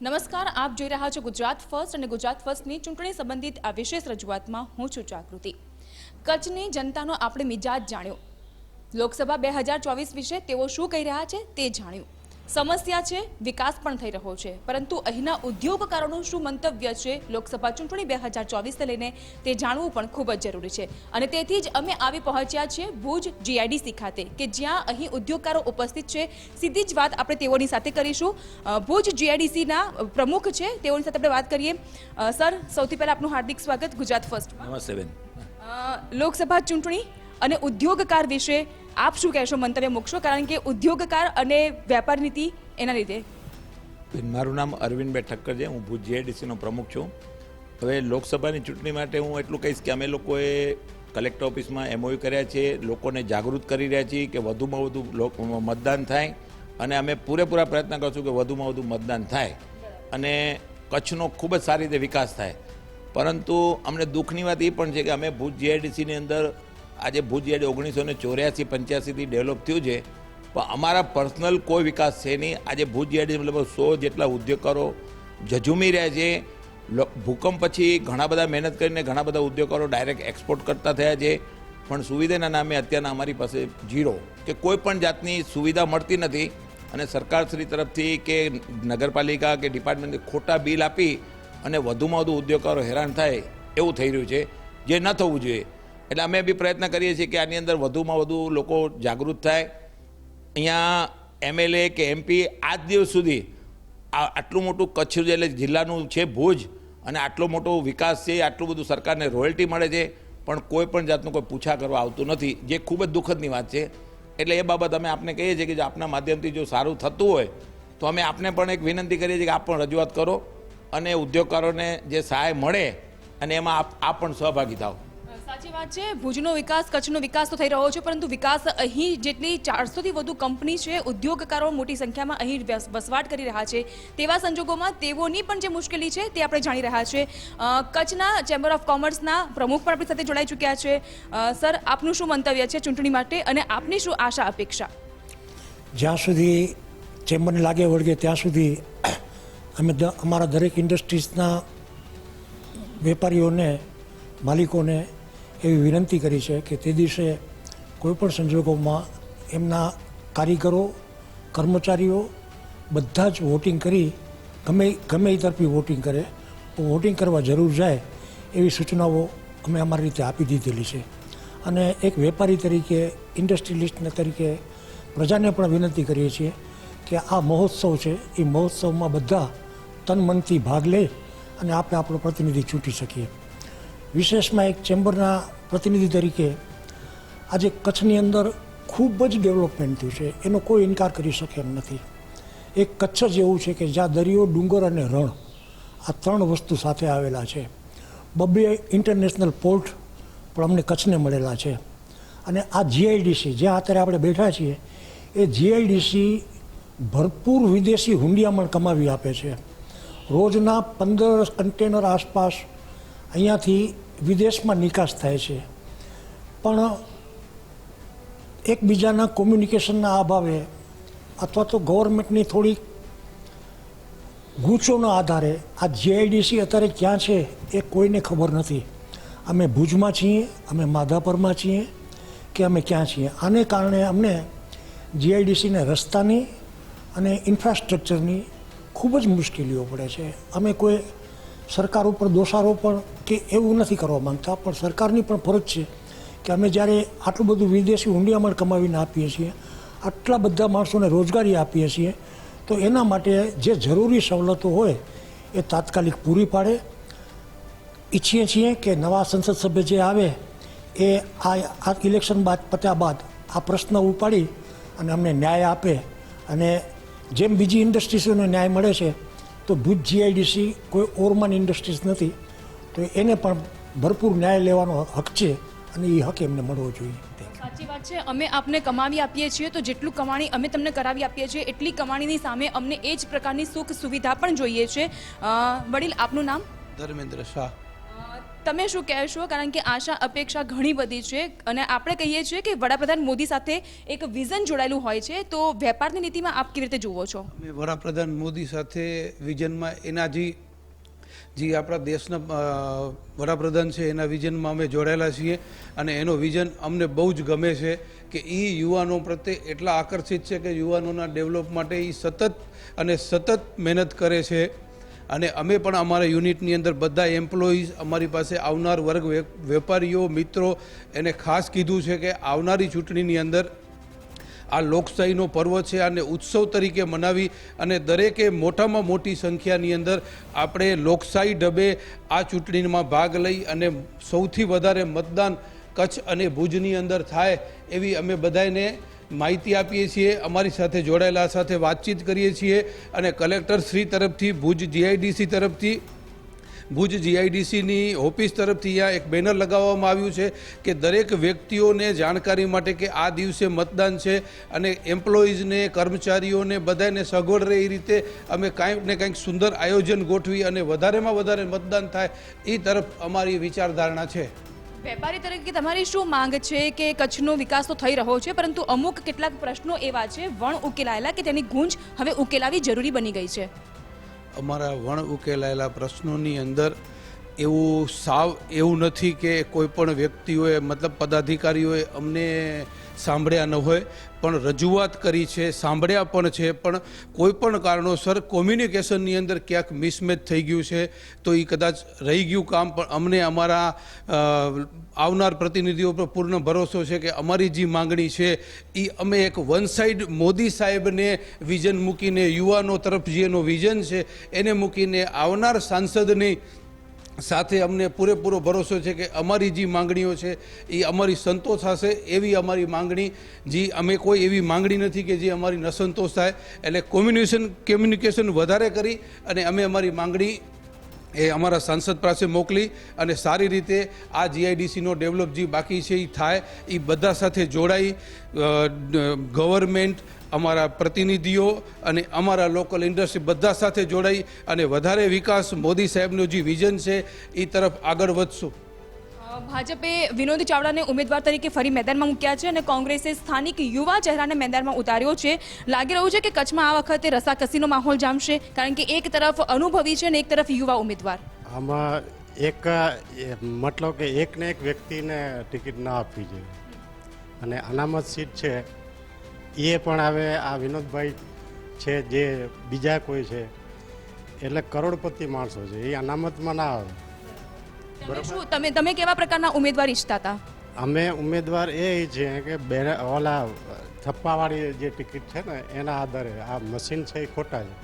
નમસ્કાર, આપ જોઈ રહ્યા છો ગુજરાત ફર્સ્ટ અને ગુજરાત ફર્સ્ટની ચૂંટણી સંબંધિત આ વિશેષ રજૂઆતમાં હું છું જાગૃતિ. કચ્છની જનતાનો આપણે મિજાજ જાણ્યો. લોકસભા બે હજાર ચોવીસ વિશે તેઓ શું કહી રહ્યા છે તે જાણ્યું. સમસ્યા છે વિકાસ પણ થઈ રહ્યો છે. પરંતુ અહીંના ઉદ્યોગકારોનું શું મંતવ્ય છે લોકસભા ચૂંટણી બે હજાર ચોવીસને લઈને તે જાણવું પણ ખૂબ જ જરૂરી છે. અને તેથી જ અમે આવી પહોંચ્યા છીએ ભુજ જીઆઈડીસી ખાતે કે જ્યાં અહીં ઉદ્યોગકારો ઉપસ્થિત છે. સીધી જ વાત આપણે તેઓની સાથે કરીશું. ભુજ જીઆઈડીસીના પ્રમુખ છે તેઓની સાથે આપણે વાત કરીએ. સર સૌથી પહેલાં આપનું હાર્દિક સ્વાગત ગુજરાત ફર્સ્ટ. નમસ્તે બેન. લોકસભા ચૂંટણી અને ઉદ્યોગકાર વિશે આપ શું કહેશો મંતવ્ય મૂકશો? કારણ કે ઉદ્યોગકાર અને વેપાર નીતિ એના લીધે. મારું નામ અરવિંદભાઈ ઠક્કર છે. હું ભુજ જીઆઈડીસીનો પ્રમુખ છું. હવે લોકસભાની ચૂંટણી માટે હું એટલું કહીશ કે અમે લોકોએ કલેક્ટર ઓફિસમાં એમઓયુ કર્યા છે. લોકોને જાગૃત કરી રહ્યા છીએ કે વધુમાં વધુ મતદાન થાય અને અમે પૂરેપૂરા પ્રયત્ન કરશું કે વધુમાં વધુ મતદાન થાય અને કચ્છનો ખૂબ જ સારી રીતે વિકાસ થાય. પરંતુ અમને દુઃખની વાત એ પણ છે કે અમે ભુજ જીઆઈડીસીની અંદર આજે ભુજ યાર્ડ ઓગણીસો ને ચોર્યાસી, પંચ્યાસીથી ડેવલપ થયું છે. પણ અમારા પર્સનલ કોઈ વિકાસ છે નહીં. આજે ભુજ યાર્ડ મતલબ સો જેટલા ઉદ્યોગકારો ઝઝુમી રહ્યા છે. ભૂકંપ પછી ઘણા બધા મહેનત કરીને ઘણા બધા ઉદ્યોગકારો ડાયરેક્ટ એક્સપોર્ટ કરતા થયા છે. પણ સુવિધાના નામે અત્યારના અમારી પાસે જીરો કે કોઈ પણ જાતની સુવિધા મળતી નથી. અને સરકારશ્રી તરફથી કે નગરપાલિકા કે ડિપાર્ટમેન્ટ ખોટા બિલ આપી અને વધુમાં વધુ ઉદ્યોગકારો હેરાન થાય એવું થઈ રહ્યું છે. જે ન થવું જોઈએ. એટલે અમે બી પ્રયત્ન કરીએ છીએ કે આની અંદર વધુમાં વધુ લોકો જાગૃત થાય. અહીંયા એમએલએ કે એમપી આજ દિવસ સુધી આટલું મોટું કચ્છ એટલે જિલ્લાનું છે ભુજ અને આટલો મોટો વિકાસ છે, આટલું બધું સરકારને રોયલ્ટી મળે છે, પણ કોઈ પણ જાતનું કોઈ પૂછા કરવા આવતું નથી, જે ખૂબ જ દુઃખદની વાત છે. એટલે એ બાબત અમે આપને કહીએ છીએ કે જો આપના માધ્યમથી જો સારું થતું હોય, તો અમે આપને પણ એક વિનંતી કરીએ છીએ કે આપ પણ રજૂઆત કરો અને ઉદ્યોગકારોને જે સહાય મળે અને એમાં આપ આપ પણ સહભાગી થાઓ. સાચી વાત છે, ભુજનો વિકાસ, કચ્છનો વિકાસ તો થઈ રહ્યો છે, પરંતુ વિકાસ અહીં જેટલી ચારસોથી વધુ કંપની છે, ઉદ્યોગકારો મોટી સંખ્યામાં અહીં વસ- વસવાટ કરી રહ્યા છે. તેવા સંજોગોમાં તેઓની પણ જે મુશ્કેલી છે, તે આપણે જાણી રહ્યા છે. કચ્છના ચેમ્બર ઓફ કોમર્સના પ્રમુખ પણ આપણી સાથે જોડાઈ ચૂક્યા છે. સર, આપનું શું મંતવ્ય છે ચૂંટણી માટે અને આપની શું આશા, અપેક્ષા? જ્યાં સુધી ચેમ્બરને લાગે વળગે ત્યાં સુધી અમે અમારા દરેક ઇન્ડસ્ટ્રીઝના વેપારીઓને, માલિકોને એવી વિનંતી કરી છે કે તે દિવસે કોઈપણ સંજોગોમાં એમના કારીગરો, કર્મચારીઓ બધા જ વોટિંગ કરી, ગમે ગમે એ તરફી વોટિંગ કરે તો વોટિંગ કરવા જરૂર જાય એવી સૂચનાઓ અમે અમારી રીતે આપી દીધેલી છે. અને એક વેપારી તરીકે ઇન્ડસ્ટ્રીલિસ્ટને તરીકે પ્રજાને પણ વિનંતી કરીએ છીએ કે આ મહોત્સવ છે એ મહોત્સવમાં બધા તન મનથી ભાગ લે અને આપણે આપણો પ્રતિનિધિ ચૂંટી શકીએ. વિશેષમાં એક ચેમ્બરના પ્રતિનિધિ તરીકે આજે કચ્છની અંદર ખૂબ જ ડેવલપમેન્ટ થયું છે. એનો કોઈ ઇનકાર કરી શકે એમ નથી. એક કચ્છ જ એવું છે કે જ્યાં દરિયો, ડુંગર અને રણ આ ત્રણ વસ્તુ સાથે આવેલા છે. બબ્બે ઇન્ટરનેશનલ પોર્ટ પણ અમને કચ્છને મળેલા છે. અને આ જીઆઈડીસી, જ્યાં અત્યારે આપણે બેઠા છીએ, એ જીઆઈડીસી ભરપૂર વિદેશી હુંડિયામણ કમાવી આપે છે. રોજના પંદર કન્ટેનર આસપાસ અહીંયાથી વિદેશમાં નિકાસ થાય છે. પણ એકબીજાના કોમ્યુનિકેશનના અભાવે અથવા તો ગવર્મેન્ટની થોડી ગૂંચોના આધારે આ જીઆઈડીસી અત્યારે ક્યાં છે એ કોઈને ખબર નથી. અમે ભુજમાં છીએ, અમે માધાપરમાં છીએ કે અમે ક્યાં છીએ? આને કારણે અમને જીઆઈડીસીને રસ્તાની અને ઇન્ફ્રાસ્ટ્રક્ચરની ખૂબ જ મુશ્કેલીઓ પડે છે. અમે કોઈ સરકાર ઉપર દોષારોપણ કે એવું નથી કરવા માંગતા, પણ સરકારની પણ ફરજ છે કે અમે જ્યારે આટલું બધું વિદેશી હુંડિયામણ કમાવીને આપીએ છીએ, આટલા બધા માણસોને રોજગારી આપીએ છીએ, તો એના માટે જે જરૂરી સવલતો હોય એ તાત્કાલિક પૂરી પાડે. ઈચ્છીએ છીએ કે નવા સંસદ સભ્ય જે આવે એ આ ઇલેક્શન બાદ પત્યા બાદ આ પ્રશ્ન ઉપાડી અને અમને ન્યાય આપે અને જેમ બીજી ઇન્ડસ્ટ્રીઝોને ન્યાય મળે છે તો ભુજ જીઆઈડીસી કોઈ ઓરમાન ઇન્ડસ્ટ્રીઝ નથી તો એને પણ ભરપૂર ન્યાય લેવાનો હક છે અને એ હક એમને મળવો જોઈએ. સાચી વાત છે. અમે આપને કમાવી આપીએ છીએ તો જેટલું કમાણી અમે તમને કરાવી આપીએ છીએ એટલી કમાણીની સામે અમને એ જ પ્રકારની સુખ સુવિધા પણ જોઈએ છે. વડીલ આપનું નામ? ધર્મેન્દ્ર શાહ. તમે શું કહેશો? કારણ કે આશા અપેક્ષા ઘણી બધી છે અને આપણે કહીએ છીએ કે વડાપ્રધાન મોદી સાથે એક વિઝન જોડાયેલું હોય છે. તો વેપારની નીતિમાં આપ કેવી રીતે જુઓ છો? અમે વડાપ્રધાન મોદી સાથે વિઝનમાં એના જે જે આપણા દેશના વડાપ્રધાન છે, એના વિઝનમાં અમે જોડાયેલા છીએ અને એનો વિઝન અમને બહુ જ ગમે છે કે એ યુવાનો પ્રત્યે એટલા આકર્ષિત છે કે યુવાનોના ડેવલપ માટે એ સતત અને સતત મહેનત કરે છે. અને અમે પણ અમારા યુનિટની અંદર બધા એમ્પ્લોઈઝ અમારી પાસે આવનાર વર્ગ વેપારીઓ, મિત્રો, એને ખાસ કીધું છે કે આવનારી ચૂંટણીની અંદર આ લોકશાહીનો પર્વ છે અને ઉત્સવ તરીકે મનાવી અને દરેકે મોટામાં મોટી સંખ્યાની અંદર આપણે લોકશાહી ઢબે આ ચૂંટણીમાં ભાગ લઈ અને સૌથી વધારે મતદાન કચ્છ અને ભુજની અંદર થાય એવી અમે બધાને માહિતી આપીએ છીએ, અમારી સાથે જોડાયેલા સાથે વાતચીત કરીએ છીએ અને કલેક્ટર શ્રી તરફથી, ભુજ જીઆઈડીસી તરફથી, ભુજ જીઆઈડીસીની ઓફિસ તરફથી અહીંયા એક બેનર લગાવવામાં આવ્યું છે કે દરેક વ્યક્તિઓને જાણકારી માટે કે આ દિવસે મતદાન છે અને એમ્પ્લોઈઝને કર્મચારીઓને બધાને સગવડ રહે એ રીતે અમે કાંઈક ને કાંઈક સુંદર આયોજન ગોઠવી અને વધારેમાં વધારે મતદાન થાય એ તરફ અમારી વિચારધારણા છે. વેપારી તરીકે તમારી શું માંગ છે કે કચ્છનો વિકાસ તો થઈ રહ્યો છે, પરંતુ અમુક કેટલાક પ્રશ્નો એવા છે, વણ ઉકેલાયેલા કે તેની ગુંજ હવે ઉકેલાવી જરૂરી બની ગઈ છે? અમારા વણ ઉકેલાયેલા પ્રશ્નોની અંદર એવું સાવ એવું નથી કે કોઈ પણ વ્યક્તિઓએ, મતલબ પદાધિકારીઓએ અમને સાંભળ્યા ન હોય. પણ રજૂઆત કરી છે, સાંભળ્યા પણ છે, પણ કોઈ પણ કારણોસર કોમ્યુનિકેશનની અંદર ક્યાંક મિસમેચ થઈ ગયું છે, તો એ કદાચ રહી ગયું કામ, પણ અમને અમારા આવનાર પ્રતિનિધિઓ પર પૂર્ણ ભરોસો છે કે અમારી જે માંગણી છે એ અમે એક વન સાઈડ મોદી સાહેબને વિઝન મૂકીને યુવાનો તરફ જે એનો વિઝન છે, એને મૂકીને આવનાર સાંસદની સાથે અમને પૂરેપૂરો ભરોસો છે કે અમારી જે માંગણીઓ છે, એ અમારી સંતોષ હશે એવી અમારી માંગણી. જે, અમે કોઈ એવી માંગણી નથી કે જે અમારી નસંતોષ થાય. એટલે કોમ્યુનિકેશન કમ્યુનિકેશન વધારે કરી અને અમે અમારી માંગણી એ અમારા સાંસદ પાસે મોકલી અને સારી રીતે આ જીઆઈડીસીનો ડેવલપ જે બાકી છે એ થાય એ બધા સાથે જોડાઈ ગવર્મેન્ટ, અમારા પ્રતિનિધિઓ અને અમારા લોકલ ઇન્ડસ્ટ્રી બધા સાથે જોડાઈ અને વધારે વિકાસ મોદી સાહેબનું જે વિઝન છે એ તરફ આગળ વધશું. ભાજપે વિનોદ ચાવડાને ઉમેદવાર તરીકે ફરી મેદાનમાં મૂક્યા છે અને કોંગ્રેસે સ્થાનિક યુવા ચહેરાને મેદાનમાં ઉતાર્યો છે. લાગી રહ્યું છે કે કચ્છમાં આ વખતે રસાકસીનો માહોલ જામશે, કારણ કે એક તરફ અનુભવી છે અને એક તરફ યુવા ઉમેદવાર. આમાં એક મતલબ કે એકને એક વ્યક્તિને ટિકિટ ના આપવી જોઈએ. અને અનામત સીટ છે, એ પણ હવે આ વિનોદભાઈ છે, જે બીજા કોઈ છે, એટલે કરોડપતિ માણસો છે, એ અનામતમાં ના આવે. તમે શું તમે તમે કેવા પ્રકારના ઉમેદવાર ઈચ્છતા હતા? અમે ઉમેદવાર એ છે કે બે ઓલા થપ્પાવાળી જે ટિકિટ છે ને એના આધારે આ મશીન છે એ ખોટા છે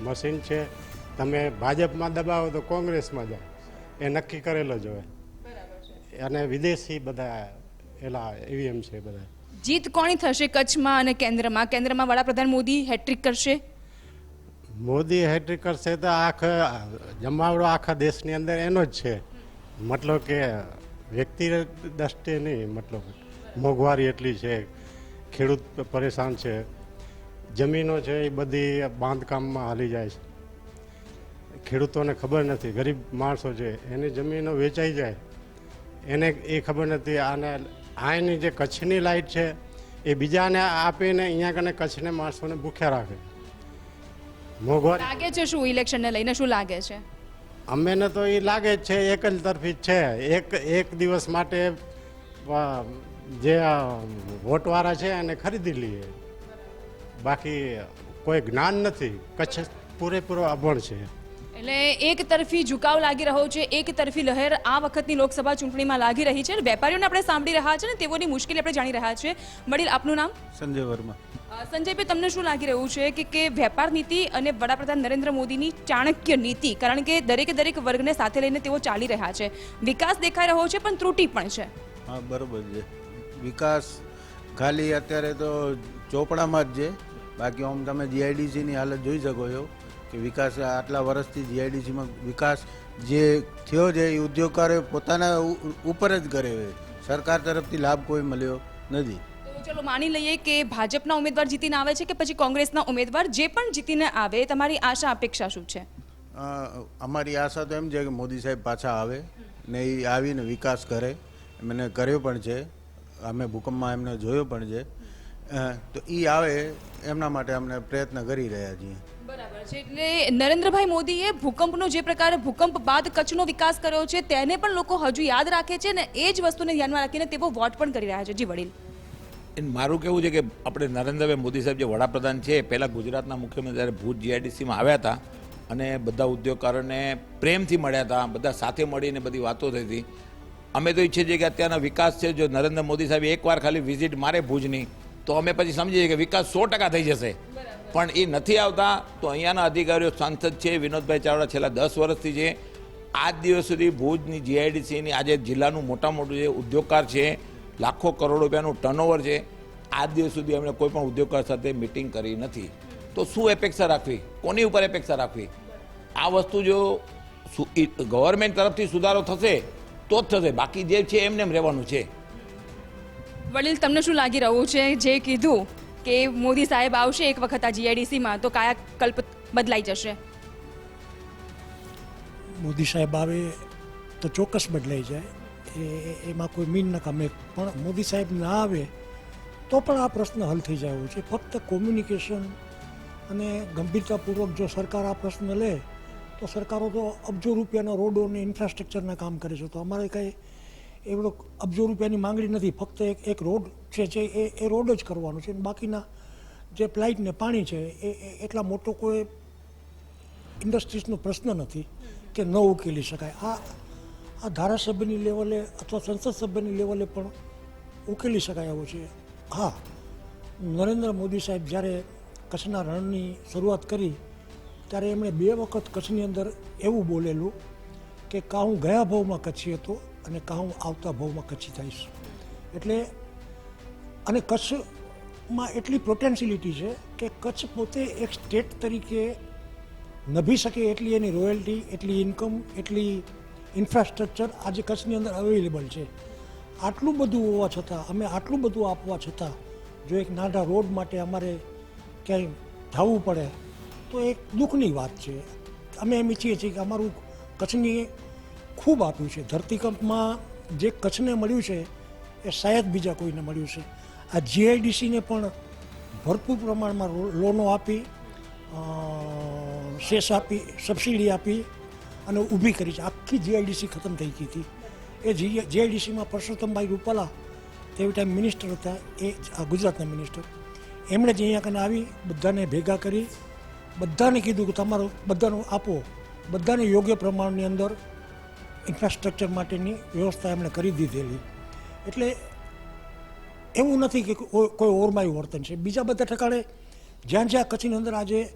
મશીન છે તમે ભાજપમાં દબાવો તો કોંગ્રેસમાં જાય એ નક્કી કરેલો જ હોય. અને વિદેશી બધા એલા ઈવીએમ છે બધા. જીત કોની થશે કચ્છમાં અને કેન્દ્રમાં? કેન્દ્રમાં વડાપ્રધાન મોદી હેટ્રિક કરશે? મોદી હેટ્રિક કરશે તો આખા જમાવડો આખા દેશની અંદર એનો જ છે. મતલબ કે વ્યક્તિ દ્રષ્ટિએ નહીં મતલબ મોંઘવારી એટલી છે, ખેડૂત પરેશાન છે, જમીનો છે એ બધી બાંધકામમાં હાલી જાય છે. ખેડૂતોને ખબર નથી, ગરીબ માણસો છે, એની જમીનો વેચાઈ જાય. એને એ ખબર નથી, આને આની જે કચ્છની લાઇટ છે એ બીજાને આપીને અહીંયા કને કચ્છને માણસોને ભૂખ્યા રાખે. મોંઘવારી. લાગે છે શું ઇલેક્શનને લઈને શું લાગે છે? અમેને તો એ લાગે જ છે એક જ તરફી જ છે. એક એક દિવસ માટે જે વોટવાળા છે એને ખરીદી લઈએ. બાકી કોઈ જ્ઞાન નથી. કચ્છ પૂરેપૂરો અભણ છે. એટલે એક તરફી ઝુકાવ લાગી રહ્યો છે એક તરફી લહેર આ વખતની લોકસભા ચૂંટણીમાં લાગી રહી છે વેપારીઓને આપણે સાંભળી રહ્યા છે ને તેઓની મુશ્કેલી આપણે જાણી રહ્યા છે. વડીલ આપનું નામ? સંજય વર્મા. સંજયભાઈ તમને શું લાગી રહ્યું છે કે કે વેપાર નીતિ અને વડાપ્રધાન નરેન્દ્ર મોદીની ચાણક્ય નીતિ કારણ કે દરેકે દરેક વર્ગને સાથે લઈને તેઓ ચાલી રહ્યા છે. વિકાસ દેખાઈ રહ્યો છે પણ ત્રુટી પણ છે. હા બરોબર છે. વિકાસ ખાલી અત્યારે તો ચોપડામાં જ છે. બાકી આમ તમે જીઆઈડીસીની હાલત જોઈ શકો છો. કે વિકાસ આટલા વર્ષથી જીઆઈડીસીમાં વિકાસ જે થયો છે એ ઉદ્યોગકારોએ પોતાના ઉપર જ કર્યો છે. સરકાર તરફથી લાભ કોઈ મળ્યો નથી. ચલો માની લઈએ કે ભાજપના ઉમેદવાર જીતીને આવે છે કે પછી કોંગ્રેસના ઉમેદવાર જે પણ જીતીને આવે તમારી આશા અપેક્ષા શું છે? અમારી આશા તો એમ છે કે મોદી સાહેબ પાછા આવે ને એ આવીને વિકાસ કરે. એમને કર્યો પણ છે. અમે ભૂકંપમાં એમને જોયો પણ છે. તો એ આવે એમના માટે અમને પ્રયત્ન કરી રહ્યા છીએ. છે એટલે નરેન્દ્રભાઈ મોદીએ ભૂકંપનો જે પ્રકારે ભૂકંપ બાદ કચ્છનો વિકાસ કર્યો છે, તેને પણ લોકો હજુ યાદ રાખે છે ને એ જ વસ્તુને ધ્યાનમાં રાખીને તેઓ વોટ પણ કરી રહ્યા છે. જી, વડીલ. મારું કેવું છે કે આપણે નરેન્દ્રભાઈ મોદી સાહેબ જે વડાપ્રધાન છે પહેલાં ગુજરાતના મુખ્યમંત્રી જ્યારે ભુજ જીઆઈડીસીમાં આવ્યા હતા અને બધા ઉદ્યોગકારોને પ્રેમથી મળ્યા હતા, બધા સાથે મળીને બધી વાતો થઈ હતી. અમે તો ઈચ્છીએ છીએ કે અત્યારના વિકાસ છે, જો નરેન્દ્ર મોદી સાહેબ એકવાર ખાલી વિઝિટ મારે ભુજની, તો અમે પછી સમજીએ કે વિકાસ સો ટકા થઈ જશે. પણ એ નથી આવતા, તો અહીંયાના અધિકારીઓ સાંસદ છે, વિનોદભાઈ ચાવડા છેલ્લા દસ વર્ષથી છે. આજ દિવસ સુધી ભુજની જીઆઈડીસીની આજે જિલ્લાનું મોટા મોટું જે ઉદ્યોગકાર છે, લાખો કરોડ રૂપિયાનું ટર્નઓવર છે, આજ દિવસ સુધી અમને કોઈ પણ ઉદ્યોગકાર સાથે મિટિંગ કરી નથી. તો શું અપેક્ષા રાખવી? કોની ઉપર અપેક્ષા રાખવી? આ વસ્તુ જો ગવર્મેન્ટ તરફથી સુધારો થશે, તો જ થશે. બાકી જે છે એમને એમ રહેવાનું છે. વડીલ, તમને શું લાગી રહ્યું છે? જે કીધું કે મોદી સાહેબ આવશે એક વખત આ જીઆઈડીસીમાં તો કાયા કલ્પ બદલાઈ જશે? મોદી સાહેબ આવે તો ચોક્કસ બદલાઈ જાય. એ એમાં કોઈ મીન ન કમે પણ મોદી સાહેબ ના આવે તો પણ આ પ્રશ્ન હલ થઈ જાય છે. ફક્ત કોમ્યુનિકેશન અને ગંભીરતાપૂર્વક જો સરકાર આ પ્રશ્ન લે, તો સરકારો તો અબજો રૂપિયાના રોડો અને ઇન્ફ્રાસ્ટ્રક્ચરના કામ કરે છે. તો અમારે કંઈ એવડો અબજો રૂપિયાની માંગણી નથી. ફક્ત એક એક રોડ છે જે એ એ રોડ જ કરવાનો છે. બાકીના જે પ્લાઇટ ને પાણી છે, એ એટલા મોટો કોઈ ઇન્ડસ્ટ્રીઝનો પ્રશ્ન નથી કે ન ઉકેલી શકાય. આ આ ધારાસભ્યની લેવલે અથવા સંસદ સભ્યની લેવલે પણ ઉકેલી શકાય એવો છે. હા, નરેન્દ્ર મોદી સાહેબ જ્યારે કચ્છના રણની શરૂઆત કરી, ત્યારે એમણે બે વખત કચ્છની અંદર એવું બોલેલું કે કાં હું ગયા ભાવમાં કચ્છી હતો અને કાં હું આવતા ભાવમાં કચ્છી થઈશ એટલે અને કચ્છમાં એટલી પોટેન્શિયલિટી છે કે કચ્છ પોતે એક સ્ટેટ તરીકે નભી શકે એટલી એની રોયલ્ટી એટલી ઇન્કમ એટલી ઇન્ફ્રાસ્ટ્રક્ચર આજે કચ્છની અંદર અવેલેબલ છે. આટલું બધું હોવા છતાં, અમે આટલું બધું આપવા છતાં જો એક નાના રોડ માટે અમારે ક્યાંય જવું પડે, તો એક દુઃખની વાત છે. અમે એમ ઈચ્છીએ છીએ કે અમારું કચ્છની ખૂબ આપ્યું છે. ધરતીકંપમાં જે કચ્છને મળ્યું છે, એ શાયદ બીજા કોઈને મળ્યું છે. આ જીઆઈડીસીને પણ ભરપૂર પ્રમાણમાં લોનો આપી શેષ આપી, સબસિડી આપી અને ઊભી કરી છે. આખી જીઆઈડીસી ખતમ થઈ ગઈ હતી. એ જીઆઈડીસીમાં પરસોત્તમભાઈ રૂપાલા તેવી ટાઈમ મિનિસ્ટર હતા. એ જ આ ગુજરાતના મિનિસ્ટર એમણે જ અહીંયા કને આવી, બધાને ભેગા કરી, બધાને કીધું કે તમારું, બધાનું આપો. બધાને યોગ્ય પ્રમાણની અંદર ઇન્ફ્રાસ્ટ્રક્ચર માટેની વ્યવસ્થા એમણે કરી દીધેલી. એટલે એવું નથી કે કોઈ ઓરમાયું વર્તન છે. બીજા બધા ઠેકાણે જ્યાં જ્યાં કચ્છની અંદર આજે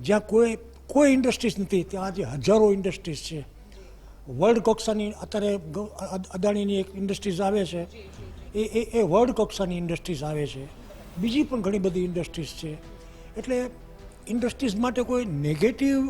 જ્યાં કોઈ કોઈ ઇન્ડસ્ટ્રીઝ નથી ત્યાં આજે હજારો ઇન્ડસ્ટ્રીઝ છે. વર્લ્ડ કક્ષાની અત્યારે અદાણીની એક ઇન્ડસ્ટ્રીઝ આવે છે. એ એ એ વર્લ્ડ કક્ષાની ઇન્ડસ્ટ્રીઝ આવે છે. બીજી પણ ઘણી બધી ઇન્ડસ્ટ્રીઝ છે. એટલે ઇન્ડસ્ટ્રીઝ માટે કોઈ નેગેટિવ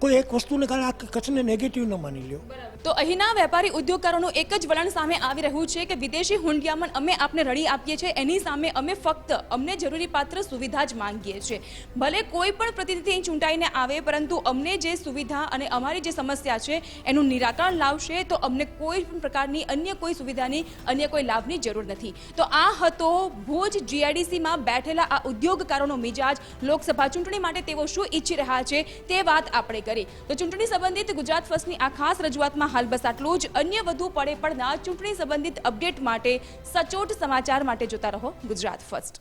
કોઈ એક વસ્તુને કારણે આ કચ્છને નેગેટિવ ન માની લ્યો. તો અહીંના વેપારી ઉદ્યોગકારોનું એક જ વલણ સામે આવી રહ્યું છે કે વિદેશી હુંડિયામણ અમે આપને રડી આપીએ છીએ, એની સામે અમે ફક્ત અમને જરૂરી પાત્ર સુવિધા જ માંગીએ છીએ. ભલે કોઈ પણ પ્રતિનિધિ ચૂંટાઈને આવે, પરંતુ અમને જે સુવિધા અને અમારી જે સમસ્યા છે, એનું નિરાકરણ લાવશે તો અમને કોઈ પણ પ્રકારની અન્ય કોઈ સુવિધાની, અન્ય કોઈ લાભની જરૂર નથી. તો આ હતો ભુજ જીઆઈડીસીમાં બેઠેલા આ ઉદ્યોગકારોનો મિજાજ. લોકસભા ચૂંટણી માટે તેઓ શું ઈચ્છી રહ્યા છે તે વાત આપણે કરી. તો ચૂંટણી સંબંધિત ગુજરાત ફર્સ્ટની આ ખાસ રજૂઆતમાં હાલ બસ આટલું જ. અન્ય વધુ પડે પડના ચૂંટણી સંબંધિત અપડેટ માટે સચોટ સમાચાર માટે જોતા રહો ગુજરાત ફર્સ્ટ.